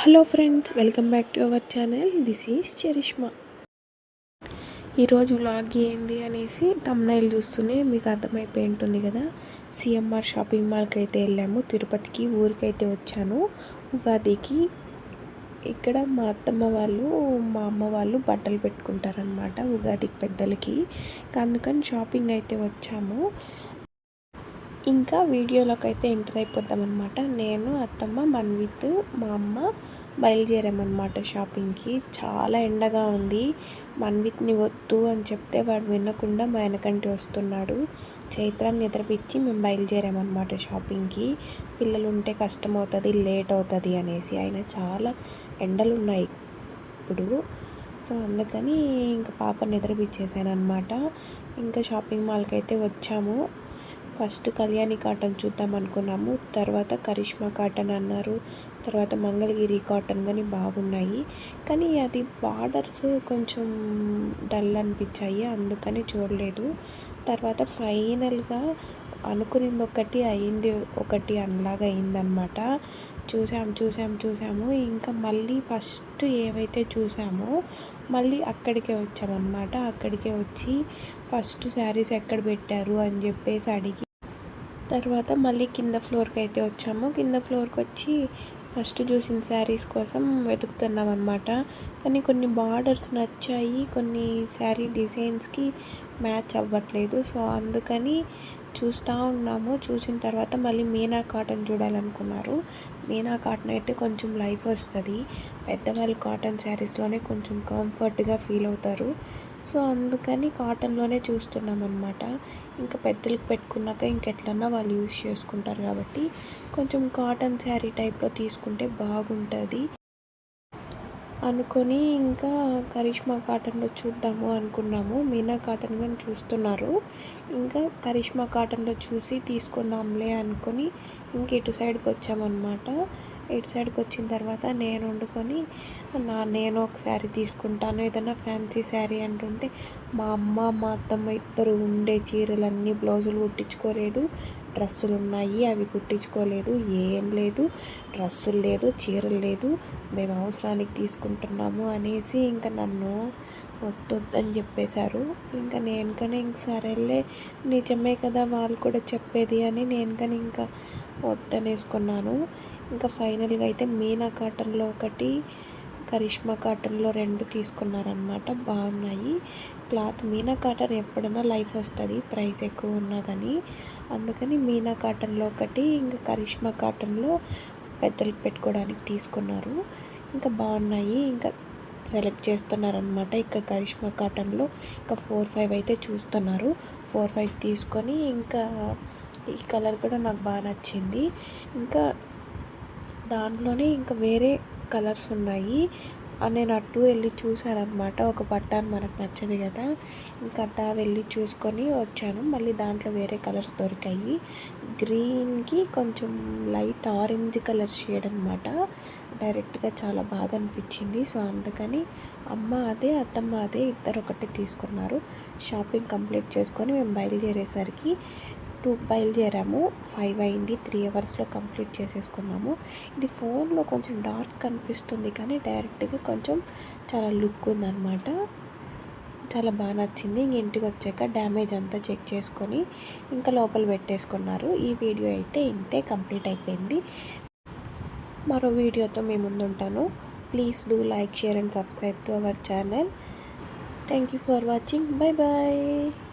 Hello friends welcome back to our channel. This is Charishma. ఈరోజు vlog ఏంది అనేసి thumbnail చూస్తూనే మీకు అర్థమైపోయి ఉంటుంది కదా. సిఎంఆర్ షాపింగ్ మాల్కి అయితే వెళ్ళాము. తిరుపతికి ఊరికైతే వచ్చాను. ఉగాదికి ఇక్కడ మా అత్తమ్మ వాళ్ళు మా అమ్మ వాళ్ళు బట్టలు పెట్టుకుంటారనమాట ఉగాదికి పెద్దలకి. అందుకని షాపింగ్ అయితే వచ్చాము. ఇంకా వీడియోలోకి అయితే ఎంటర్ అయిపోతాం అనమాట నేను అత్తమ్మ మన్విత్ మా అమ్మ బయలుదేరామన్నమాట షాపింగ్కి. చాలా ఎండగా ఉంది. మన్విత్ని వద్దు అని చెప్తే వాడు వినకుండా మా వెనకంటి వస్తున్నాడు. చైత్రాన్ని నిద్రపిచ్చి మేము బయలుదేరామన్నమాట షాపింగ్కి. పిల్లలు ఉంటే కష్టం అవుతుంది లేట్ అవుతుంది అనేసి. ఆయన చాలా ఎండలు ఉన్నాయి ఇప్పుడు. సో అందుకని ఇంకా పాప నిద్రపిచ్చేసాను అనమాట ఇంకా షాపింగ్ మాల్కి అయితే వచ్చాము. ఫస్ట్ కళ్యాణి కాటన్ చూద్దాం అనుకున్నాము. తర్వాత కరిష్మా కాటన్ అన్నారు. తర్వాత మంగళగిరి కాటన్ కానీ బాగున్నాయి. కానీ అది బార్డర్స్ కొంచెం డల్ అనిపించాయి. అందుకని చూడలేదు. తర్వాత ఫైనల్గా అనుకునింది ఒకటి అయింది. ఒకటి అనలాగా అయిందనమాట చూసాం చూసాం చూసాము. ఇంకా మళ్ళీ ఫస్ట్ ఏవైతే చూసామో మళ్ళీ అక్కడికే వచ్చామన్నమాట. అక్కడికే వచ్చి ఫస్ట్ శారీస్ ఎక్కడ పెట్టారు అని చెప్పేసి అడిగి తర్వాత మళ్ళీ కింద ఫ్లోర్కి అయితే వచ్చాము. కింద ఫ్లోర్కి వచ్చి ఫస్ట్ చూసిన శారీస్ కోసం వెతుకుతున్నాం అనమాట కానీ కొన్ని బార్డర్స్ నచ్చాయి. కొన్ని శారీ డిజైన్స్కి మ్యాచ్ అవ్వట్లేదు. సో అందుకని చూస్తూ ఉన్నాము. చూసిన తర్వాత మళ్ళీ మీనా కాటన్ చూడాలనుకున్నారు. మీనా కాటన్ అయితే కొంచెం లైఫ్ వస్తుంది. పెద్దవాళ్ళు కాటన్ శారీస్లోనే కొంచెం కంఫర్ట్గా ఫీల్ అవుతారు. సో అందుకని కాటన్లోనే చూస్తున్నాం అనమాట ఇంకా పెద్దలకు పెట్టుకున్నాక ఇంకెట్లన్నా వాళ్ళు యూజ్ చేసుకుంటారు కాబట్టి కొంచెం కాటన్ శారీ టైప్లో తీసుకుంటే బాగుంటుంది. అనుకొని ఇంకా కరిష్మా కాటన్లో చూద్దాము అనుకున్నాము. మీనా కాటన్ కానీ చూస్తున్నారు. ఇంకా కరిష్మా కాటన్లో చూసి తీసుకుందాంలే అనుకొని ఇంక ఇటు సైడ్కి వచ్చామన్నమాట. ఇటు సైడ్కి వచ్చిన తర్వాత నేను వండుకొని నా నేను ఒక శారీ తీసుకుంటాను. ఏదైనా ఫ్యాన్సీ శారీ అంటుంటే మా అమ్మ మా అత్తమ్మ ఇద్దరు ఉండే చీరలన్నీ బ్లౌజులు కుట్టించుకోలేదు. డ్రెస్సులు ఉన్నాయి అవి కుట్టించుకోలేదు. ఏం లేదు డ్రెస్సులు లేదు చీరలు లేదు. మేము అవసరానికి తీసుకుంటున్నాము అనేసి ఇంకా నన్ను వద్దొద్దని చెప్పేశారు. ఇంకా నేను కానీ ఇంక సరేలే నిజమే కదా వాళ్ళు కూడా చెప్పేది అని నేను కానీ ఇంకా వద్దనేసుకున్నాను. ఇంకా ఫైనల్గా అయితే మీనా కాటన్లో ఒకటి కరిష్మా కాటన్లో రెండు తీసుకున్నారనమాట బాగున్నాయి. క్లాత్ మీనా కాటన్ ఎప్పుడైనా లైఫ్ వస్తుంది ప్రైస్ ఎక్కువ ఉన్నా కానీ అందుకని మీనా కాటన్లో ఒకటి ఇంకా కరిష్మా కాటన్లో పెద్దలు పెట్టుకోవడానికి తీసుకున్నారు. ఇంకా బాగున్నాయి. ఇంకా సెలెక్ట్ చేస్తున్నారనమాట ఇక్కడ కరిష్మా కాటన్లో ఇంకా ఫోర్ ఫైవ్ అయితే చూస్తున్నారు. ఫోర్ ఫైవ్ తీసుకొని ఇంకా ఈ కలర్ కూడా నాకు బాగా నచ్చింది. ఇంకా దాంట్లోనే ఇంకా వేరే కలర్స్ ఉన్నాయి. నేను అటు వెళ్ళి చూశానమాట ఒక బట్టాన్ మనకు నచ్చదు కదా. ఇంకా అట్టా వెళ్ళి చూసుకొని వచ్చాను. మళ్ళీ దాంట్లో వేరే కలర్స్ దొరికాయి. గ్రీన్కి కొంచెం లైట్ ఆరెంజ్ కలర్ షేడ్ అనమాట డైరెక్ట్గా చాలా బాగా అనిపించింది. సో అందుకని అమ్మ అదే అత్తమ్మ అదే ఇద్దరు ఒకటి తీసుకున్నారు. షాపింగ్ కంప్లీట్ చేసుకొని మేము బయలుదేరేసరికి టూ బయలుదేరాము ఫైవ్ అయింది. త్రీ అవర్స్లో కంప్లీట్ చేసేసుకున్నాము. ఇది ఫోన్లో కొంచెం డార్క్ కనిపిస్తుంది కానీ డైరెక్ట్గా కొంచెం చాలా లుక్ ఉందన్నమాట. చాలా బాగా నచ్చింది. ఇంక ఇంటికి వచ్చాక డ్యామేజ్ అంతా చెక్ చేసుకొని ఇంకా లోపల పెట్టేసుకున్నారు. ఈ వీడియో అయితే ఇంతే కంప్లీట్ అయిపోయింది. మరో వీడియోతో మేము ముందుంటాను. Please do like share and subscribe to our channel. Thank you for watching. Bye bye.